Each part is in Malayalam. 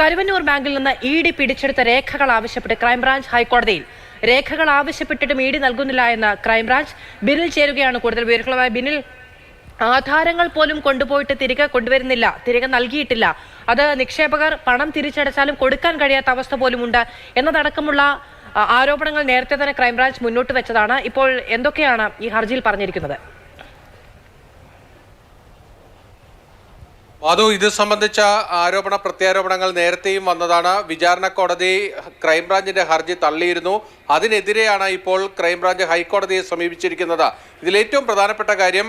കരുവന്നൂർ ബാങ്കിൽ നിന്ന് ഇ ഡി പിടിച്ചെടുത്ത രേഖകൾ ആവശ്യപ്പെട്ട് ക്രൈംബ്രാഞ്ച് ഹൈക്കോടതിയിൽ രേഖകൾ ആവശ്യപ്പെട്ടിട്ടും ഇ ഡി നൽകുന്നില്ല എന്ന് ക്രൈംബ്രാഞ്ച് ബിനിൽ ചേരുകയാണ്. കൂടുതൽ വിവരങ്ങളുമായി ബിനിൽ ആധാരങ്ങൾ പോലും കൊണ്ടുപോയിട്ട് തിരികെ കൊണ്ടുവരുന്നില്ല. തിരികെ നൽകിയിട്ടില്ല. അത് നിക്ഷേപകർ പണം തിരിച്ചടച്ചാലും കൊടുക്കാൻ കഴിയാത്ത അവസ്ഥ പോലുമുണ്ട് എന്നതടക്കമുള്ള ആരോപണങ്ങൾ നേരത്തെ തന്നെ ക്രൈംബ്രാഞ്ച് മുന്നോട്ട് വെച്ചതാണ്. ഇപ്പോൾ എന്തൊക്കെയാണ് ഈ ഹർജിയിൽ പറഞ്ഞിരിക്കുന്നത്? മാധു ഇത് സംബന്ധിച്ച ആരോപണ പ്രത്യാരോപണങ്ങൾ നേരത്തെയും വന്നതാണ്. വിചാരണ കോടതി ക്രൈംബ്രാഞ്ചിന്റെ ഹർജി തള്ളിയിരുന്നു. അതിനെതിരെയാണ് ഇപ്പോൾ ക്രൈംബ്രാഞ്ച് ഹൈക്കോടതിയെ സമീപിച്ചിരിക്കുന്നത്. ഇതിലേറ്റവും പ്രധാനപ്പെട്ട കാര്യം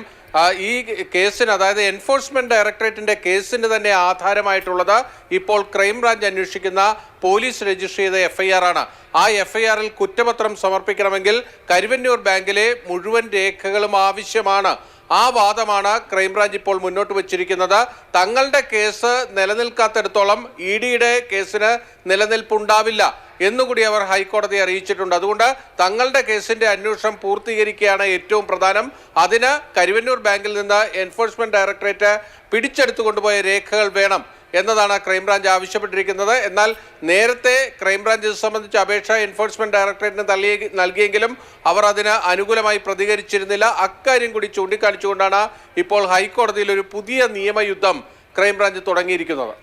ഈ കേസിന് അതായത് എൻഫോഴ്സ്മെന്റ് ഡയറക്ടറേറ്റിന്റെ കേസിന് തന്നെ ആധാരമായിട്ടുള്ളത് ഇപ്പോൾ ക്രൈംബ്രാഞ്ച് അന്വേഷിക്കുന്ന പോലീസ് രജിസ്റ്റർ ചെയ്ത എഫ്ഐആർ ആണ്. ആ എഫ്ഐആറിൽ കുറ്റപത്രം സമർപ്പിക്കണമെങ്കിൽ കരുവന്നൂർ ബാങ്കിലെ മുഴുവൻ രേഖകളും ആവശ്യമാണ്. ആ വാദമാണ് ക്രൈംബ്രാഞ്ച് ഇപ്പോൾ മുന്നോട്ട് വച്ചിരിക്കുന്നത്. തങ്ങളുടെ കേസ് നിലനിൽക്കാത്തിടത്തോളം ഇ ഡിയുടെ കേസിന് നിലനിൽപ്പുണ്ടാവില്ല എന്നുകൂടി അവർ ഹൈക്കോടതിയെ അറിയിച്ചിട്ടുണ്ട്. അതുകൊണ്ട് തങ്ങളുടെ കേസിന്റെ അന്വേഷണം പൂർത്തീകരിക്കുകയാണ് ഏറ്റവും പ്രധാനം. അതിന് കരുവന്നൂർ ബാങ്കിൽ നിന്ന് എൻഫോഴ്സ്മെന്റ് ഡയറക്ടറേറ്റ് പിടിച്ചെടുത്തു കൊണ്ടുപോയ രേഖകൾ വേണം. എന്നതാണ് ക്രൈംബ്രാഞ്ച് ആവശ്യപ്പെട്ടിരിക്കുന്നത്. എന്നാൽ നേരത്തെ ക്രൈംബ്രാഞ്ച് ഇത് സംബന്ധിച്ച അപേക്ഷ എൻഫോഴ്സ്മെന്റ് ഡയറക്ടറേറ്റിന് തള്ളി നൽകിയെങ്കിലും അവർ അതിന് അനുകൂലമായി പ്രതികരിച്ചിരുന്നില്ല. അക്കാര്യം കൂടി ചൂണ്ടിക്കാണിച്ചുകൊണ്ടാണ് ഇപ്പോൾ ഹൈക്കോടതിയിൽ ഒരു പുതിയ നിയമയുദ്ധം ക്രൈംബ്രാഞ്ച് തുടങ്ങിയിരിക്കുന്നത്.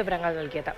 വിവരങ്ങൾ